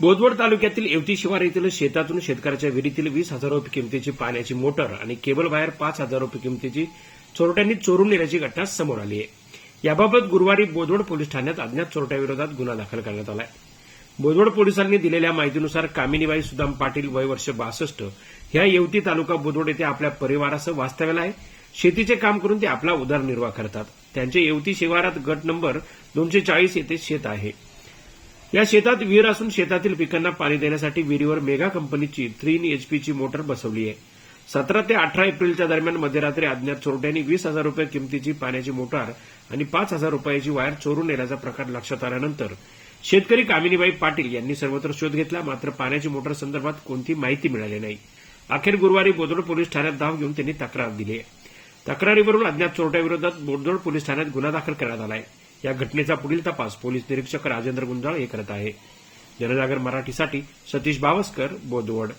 बोदवड तालुक्यातील येवती शिवार येथील शेतातून शेतकऱ्याच्या विहिरीतील वीस हजार रुपये किमतीची पाण्याची मोटर आणि केबल वायर पाच हजार रुपये किमतीची चोरट्यांनी चोरून नेल्याची घटना समोर आली आहे. याबाबत गुरुवारी बोदवड पोलीस ठाण्यात अज्ञात चोरट्याविरोधात गुन्हा दाखल करण्यात आला आहे बोदवड पोलिसांनी दिलेल्या माहितीनुसार कामिनीबाई सुदाम पाटील वय वर्ष बासष्ट ह्या येवती तालुका बोदवड येथे आपल्या परिवारासह वास्तव्याला आहे. शेतीचे काम करून ते आपला उदरनिर्वाह करतात. त्यांचे येवती शिवारात गट नंबर दोनशे चाळीस येथे शेत आहे. या शेतात विहीर असून शेतातील पिकांना पाणी देण्यासाठी विहिरीवर मेगा कंपनीची थ्री एचपीची मोटर बसवली आहे. सतरा ते अठरा एप्रिलच्या दरम्यान मध्यरात्री अज्ञात चोरट्यांनी वीस हजार रुपये किमतीची पाण्याची मोटार आणि पाच हजार रुपयाची वायर चोरून नेल्याचा प्रकार लक्षात आल्यानंतर शेतकरी कामिनीबाई पाटील यांनी सर्वत्र शोध घेतला मात्र पाण्याची मोटर संदर्भात कोणती माहिती मिळाली नाही. अखेर गुरुवारी बोदोड पोलीस ठाण्यात धाव घेऊन त्यांनी तक्रार दिली आहे. तक्रारीवरून अज्ञात चोरट्याविरोधात बोदोड पोलीस ठाण्यात गुन्हा दाखल करण्यात आला आहे. या घटनेचा पुढील तपास पोलीस निरीक्षक राजेंद्र गुंजाळ हे करत आहे. जनजागर मराठीसाठी सतीश बावस्कर बोदवड